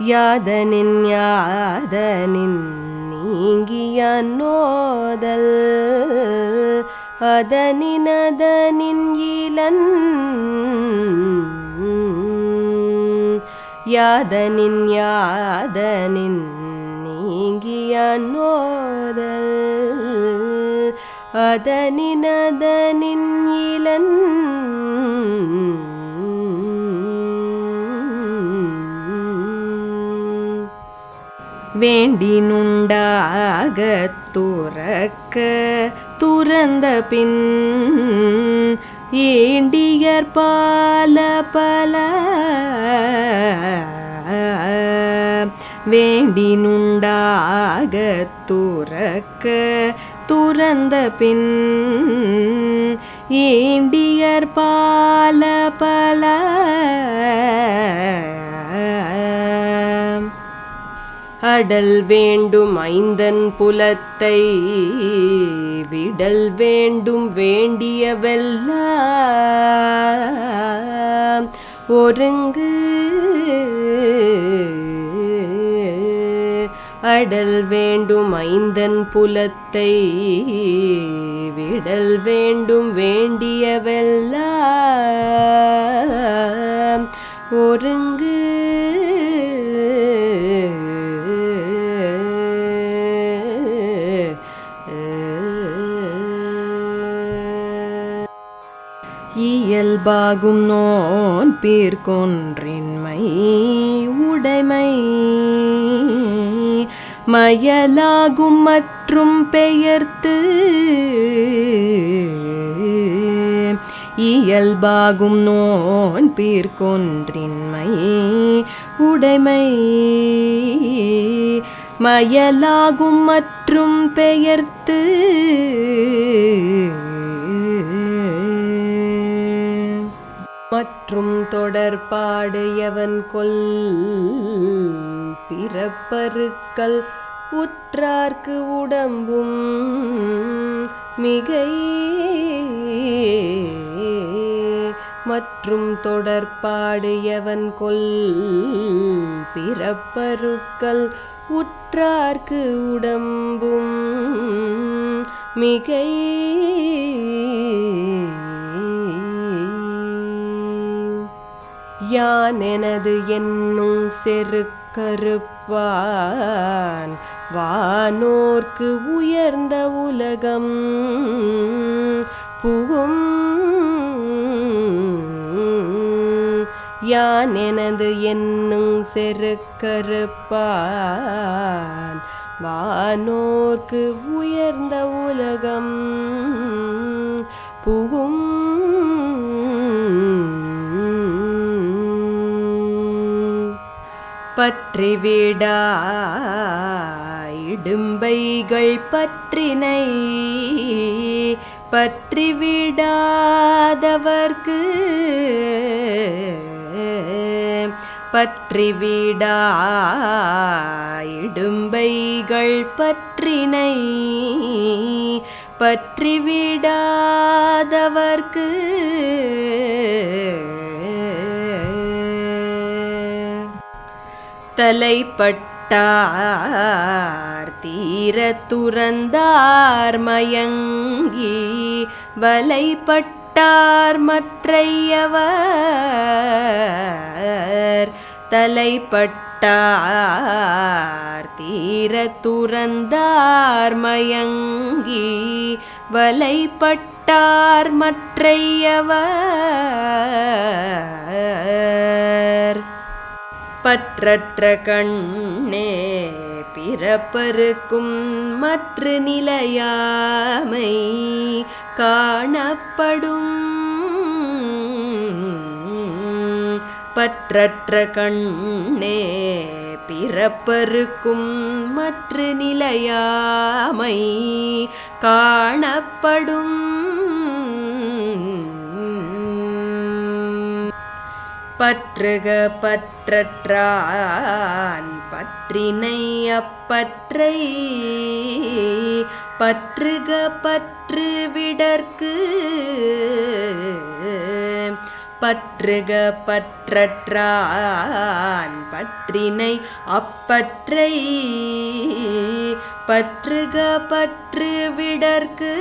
யாதனின் யாதனின் நீங்கிய நோதல் அதனின் அதனின் இளன் யாதனின் யாதனின் நீங்கிய நோதல் அதனின் அதனின் இளன் வேண்டினுண்டாக துறக்க துறந்த பின் ஏண்டியர் பால பல வேண்டினுண்டாக துறக்க துறந்த பின் ஏண்டியர் பால பல அடல் வேண்டும் ஐந்தன் புலத்தை விடல் வேண்டும் வேண்டியவெல்லாம். ஒருங்கு அடல் வேண்டும் ஐந்தன் புலத்தை விடல் வேண்டும் வேண்டியவெல்லாம். ஒருங்கு இயல்பாகும் நோன் பேர்கொன்றின்மை உடைமை. மயலாகும் மற்றும் பெயர்த்து இயல்பாகும் நோன் பேர்கொன்றின்மை உடைமை. மயலாகும் மற்றும் பெயர்த்து தொடர்பாடையவன் கொல் பிறப்பருக்கள் உற்றார்க்கு உடம்பும் மிகை மற்றும் தொடர்பாடு எவன் கொல் பிறப்பருக்கள் உற்றார்க்கு உடம்பும் மிகை யான் எனது என்னும் செருக்கருப்பான். வானோர்க்கு உயர்ந்த உலகம் புகும். யான் எனது என்னும் செருக்கருப்பான். வானோர்க்கு உயர்ந்த உலகம் புகும். பற்றிவிடா இடும்பைகள் பற்றினை பற்றிவிடாதவர்க்கு பற்றிவிடா இடும்பைகள் பற்றினை பற்றிவிடாதவர்க்கு தலைப்பட்டார் தீர துறந்தார் மயங்கி வலைப்பட்டார் மற்றையவர். தலைப்பட்டார் தீர துறந்தார் மயங்கி வலைப்பட்டார் மற்றையவர். பற்றற்ற கண்ணே பிறப்பருக்கும் மற்ற நிலையாமை காணப்படும். பற்றற்ற கண்ணே பிறப்பருக்கும் மற்ற நிலையாமை காணப்படும். பற்றுக பற்றற்றான் பற்றினை அப்பற்றை. பற்றுக பற்று விடற்கு. பற்றுக பற்றற்றான் பற்றினை அப்பற்றை. பற்றுக பற்று விடற்கு.